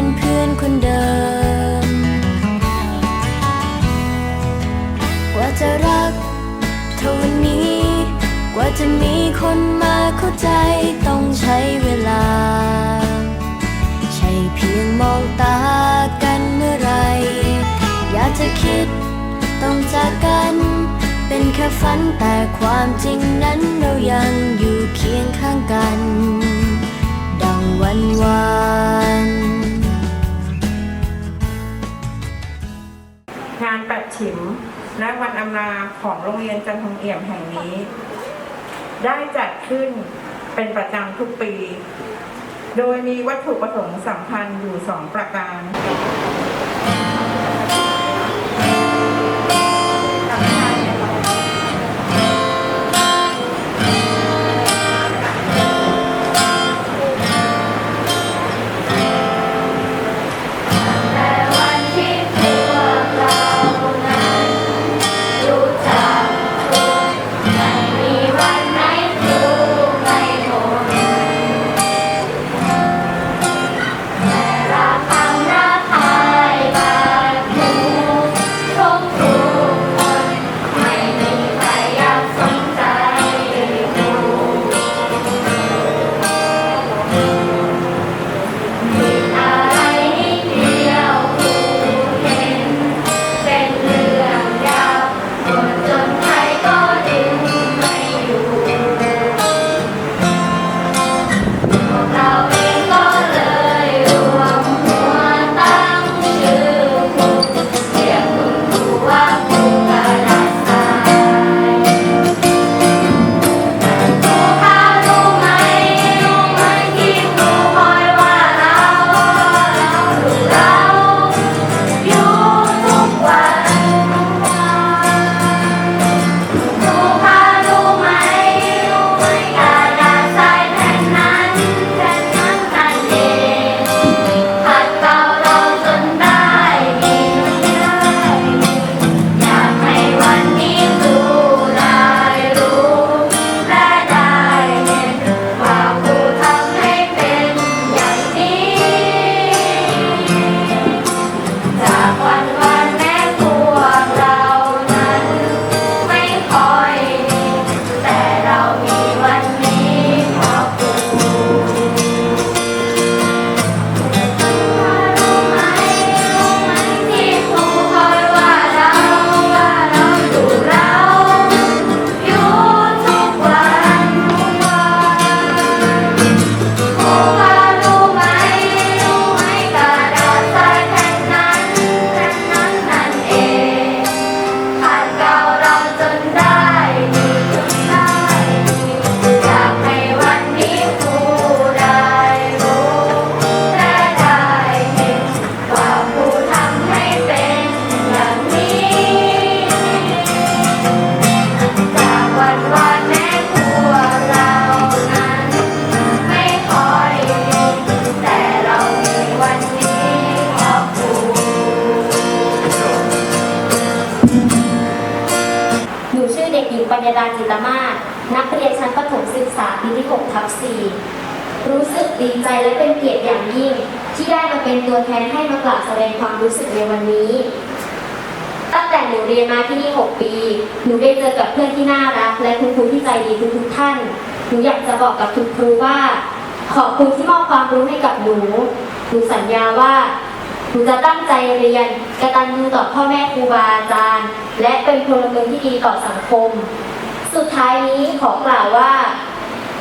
น จะมีคนมาเข้าใจต้องใช้เวลา ใช่เพียงมองตากันเมื่อไร อยากจะคิดต้องจากกัน เป็นแค่ฝันแต่ความจริงนั้นเรายังอยู่เคียงข้างกัน ดังวันวานงานปัดฉิมและวันอำลาของโรงเรียนจันทงเอี่ยมแห่งนี้ ได้จัดขึ้นเป็นประจำทุกปี โดยมีวัตถุประสงค์สำคัญอยู่สองประการ ที่6ทับ4รู้สึกดีใจและเป็นเกียรติอย่างยิ่ง ที่ได้มาเป็นตัวแทนให้มากล่าวแสดงความรู้สึกในวันนี้ ตั้งแต่หนูเรียนมาที่นี่ 6 ปี หนูได้เจอกับเพื่อนที่น่ารัก และคุณครูที่ใจดีทุกๆท่าน หนูอยากจะบอกกับคุณครูว่า ขอบคุณที่มอบความรู้ให้กับหนู หนูสัญญาว่าหนูจะตั้งใจเรียนกระตัญญูต่อพ่อแม่ครูบาอาจารย์ และเป็นพลเมืองที่ดีต่อสังคม สุดท้ายนี้ขอกล่าวว่า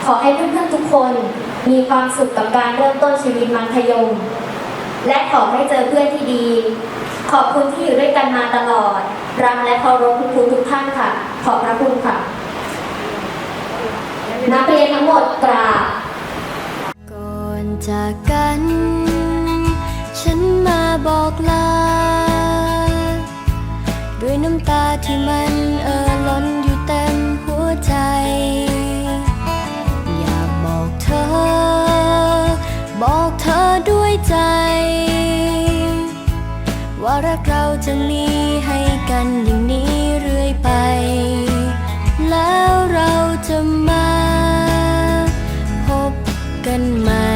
ขอให้เพื่อนๆทุกคนมีความสุขกับการเริ่มต้นชีวิตมัธยม และขอให้เจอเพื่อนที่ดี ขอบคุณที่อยู่ด้วยกันมาตลอด รักและเคารพคุณครูทุกท่านค่ะ ขอบพระคุณค่ะ นักเรียนทั้งหมดกราบจากกัน ฉันมาบอกลา ด้วยน้ำตาที่มัน อกเธอด้วยใจ ว่ารักเราจะมีให้กันอย่างนี้เรื่อยไป แล้วเราจะมาพบกันใหม่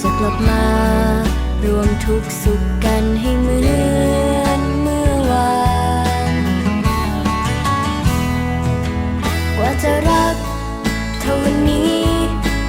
จะกลับมารวมทุกสุขกันให้เหมือนเมื่อวาน ว่าจะรักเท่า